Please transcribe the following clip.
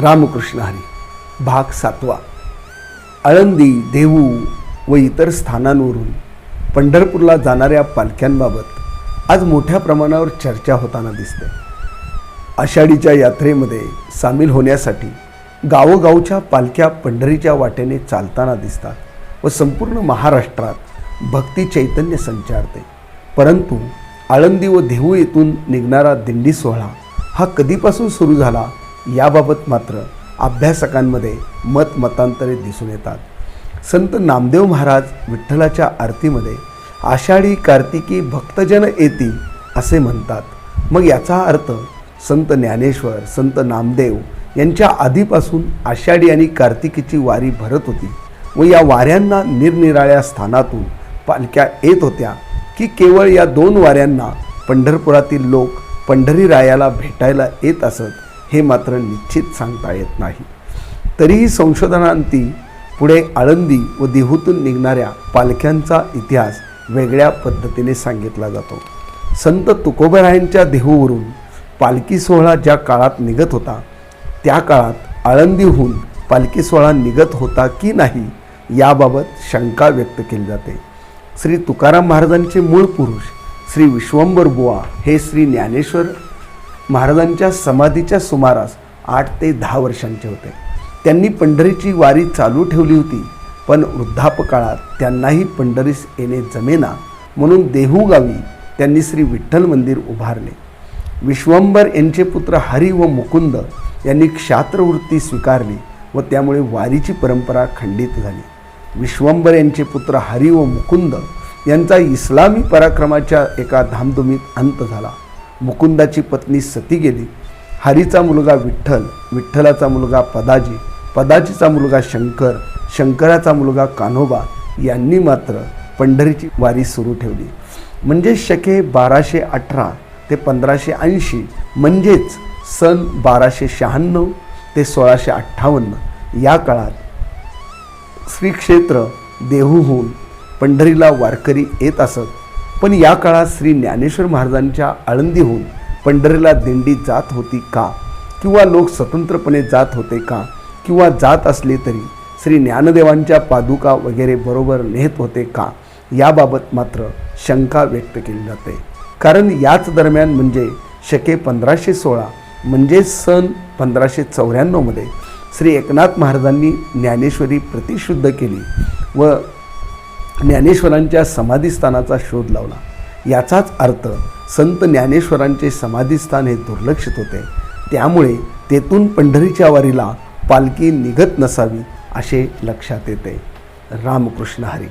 रामकृष्ण हरी भाग सातवा. आळंदी देहू व इतर स्थानांवरून पंढरपूरला जाणाऱ्या पालख्यांबाबत आज मोठ्या प्रमाणावर चर्चा होताना दिसते. आषाढीच्या यात्रेमध्ये सामील होण्यासाठी गावोगावच्या पालख्या पंढरीच्या वाटेने चालताना दिसतात व संपूर्ण महाराष्ट्रात भक्ती चैतन्य संचारते. परंतु आळंदी व देहू येथून निघणारा दिंडी सोहळा हा कधीपासून सुरू झाला याबाबत मात्र अभ्यासकांमध्ये मत मतांतरे दिसून येतात. संत नामदेव महाराज विठ्ठलाच्या आरतीमध्ये आषाढी कार्तिकी भक्तजन येती असे म्हणतात. मग याचा अर्थ संत ज्ञानेश्वर संत नामदेव यांच्या आधीपासून आषाढी आणि कार्तिकीची वारी भरत होती व या वाऱ्यांना निरनिराळ्या स्थानातून पालख्या येत होत्या की केवळ या दोन वाऱ्यांना पंढरपुरातील लोक पंढरी रायाला भेटायला येत असत. हे मात्र निश्चित सांगता येत नाही. तरीही संशोधनांती पुढे आळंदी व देहूतून निघणाऱ्या पालख्यांचा इतिहास वेगळ्या पद्धतीने सांगितला जातो. संत तुकोबरायांच्या देहूवरून पालखी सोहळा ज्या काळात निघत होता त्या काळात आळंदीहून पालखी सोहळा निघत होता की नाही याबाबत शंका व्यक्त केली जाते. श्री तुकाराम महाराजांचे मूळ पुरुष श्री विश्वंभर बुवा हे श्री ज्ञानेश्वर महाराजांच्या समाधीच्या सुमारास आठ ते दहा वर्षांचे होते. त्यांनी पंढरीची वारी चालू ठेवली होती पण वृद्धापकाळात त्यांनाही पंढरीस येणे जमेना म्हणून देहू गावी त्यांनी श्री विठ्ठल मंदिर उभारले. विश्वंभर यांचे पुत्र हरी व मुकुंद यांनी क्षात्रवृत्ती स्वीकारली व त्यामुळे वारीची परंपरा खंडित झाली. विश्वंभर यांचे पुत्र हरी व मुकुंद यांचा इस्लामी पराक्रमाच्या एका धामधुमीत अंत झाला. मुकुंदाची पत्नी सती गेली. हरीचा मुलगा विठ्ठल विठ्ठलाचा मुलगा पदाजी पदाजीचा मुलगा शंकर शंकराचा मुलगा कान्होबा यांनी मात्र पंढरीची वारी सुरू ठेवली. म्हणजे शके बाराशे अठरा ते पंधराशे ऐंशी म्हणजेच सन बाराशे शहाण्णव ते सोळाशे अठ्ठावन्न या काळात श्रीक्षेत्र देहूहून पंढरीला वारकरी येत असत. पण या काळात श्री ज्ञानेश्वर महाराजांच्या आळंदीहून पंढरीला दिंडी जात होती का? किंवा लोक स्वतंत्रपणे जात होते का? किंवा जात असले तरी श्री ज्ञानदेवांच्या पादुका वगैरे बरोबर नेत होते का? याबाबत मात्र शंका व्यक्त केली जाते. कारण याच दरम्यान म्हणजे शके पंधराशे सोळा म्हणजे सन पंधराशे चौऱ्याण्णवमध्ये श्री एकनाथ महाराजांनी ज्ञानेश्वरी प्रतिशुद्ध केली व ज्ञानेश्वरांच्या समाधीस्थानाचा शोध लावला. याचाच अर्थ संत ज्ञानेश्वरांचे समाधीस्थान हे दुर्लक्षित होते. त्यामुळे तेथून पंढरीच्या वारीला पालखी निघत नसावी असे लक्षात येते. रामकृष्ण हरी.